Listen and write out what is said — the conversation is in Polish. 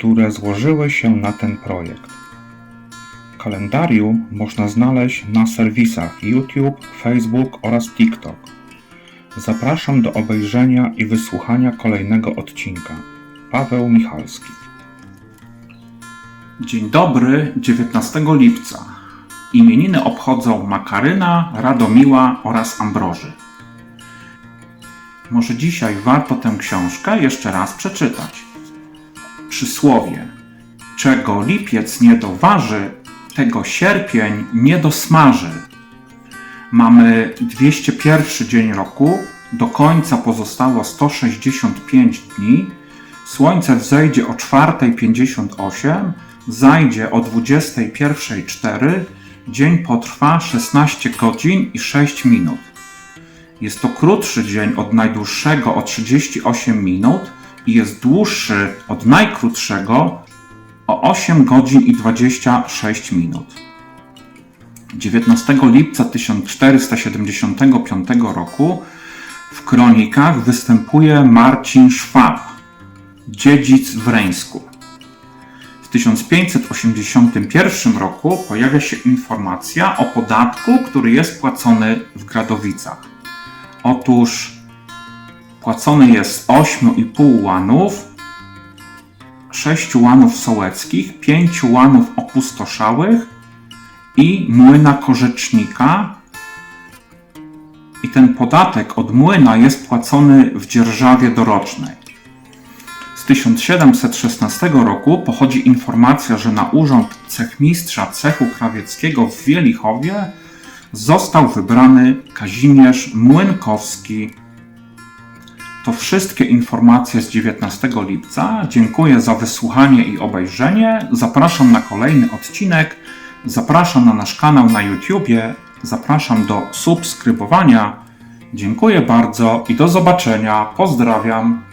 które złożyły się na ten projekt. Kalendarium można znaleźć na serwisach YouTube, Facebook oraz TikTok. Zapraszam do obejrzenia i wysłuchania kolejnego odcinka. Paweł Michalski. Dzień dobry, 19 lipca. Imieniny obchodzą Makaryna, Radomiła oraz Ambroży. Może dzisiaj warto tę książkę jeszcze raz przeczytać. Przysłowie: Czego lipiec nie doważy, tego sierpień nie dosmaży. Mamy 201 dzień roku, do końca pozostało 165 dni. Słońce wzejdzie o 4.58, zajdzie o 21.04, dzień potrwa 16 godzin i 6 minut. Jest to krótszy dzień od najdłuższego o 38 minut i jest dłuższy od najkrótszego o 8 godzin i 26 minut. 19 lipca 1475 roku w kronikach występuje Marcin Szwab, dziedzic w Reńsku. W 1581 roku pojawia się informacja o podatku, który jest płacony w Gradowicach. Otóż płacony jest 8,5 łanów, 6 łanów sołeckich, 5 łanów opustoszałych i młyna korzecznika. I ten podatek od młyna jest płacony w dzierżawie dorocznej. Z 1716 roku pochodzi informacja, że na urząd cechmistrza cechu krawieckiego w Wielichowie został wybrany Kazimierz Młynkowski. To wszystkie informacje z 19 lipca. Dziękuję za wysłuchanie i obejrzenie. Zapraszam na kolejny odcinek. Zapraszam na nasz kanał na YouTubie. Zapraszam do subskrybowania. Dziękuję bardzo i do zobaczenia. Pozdrawiam.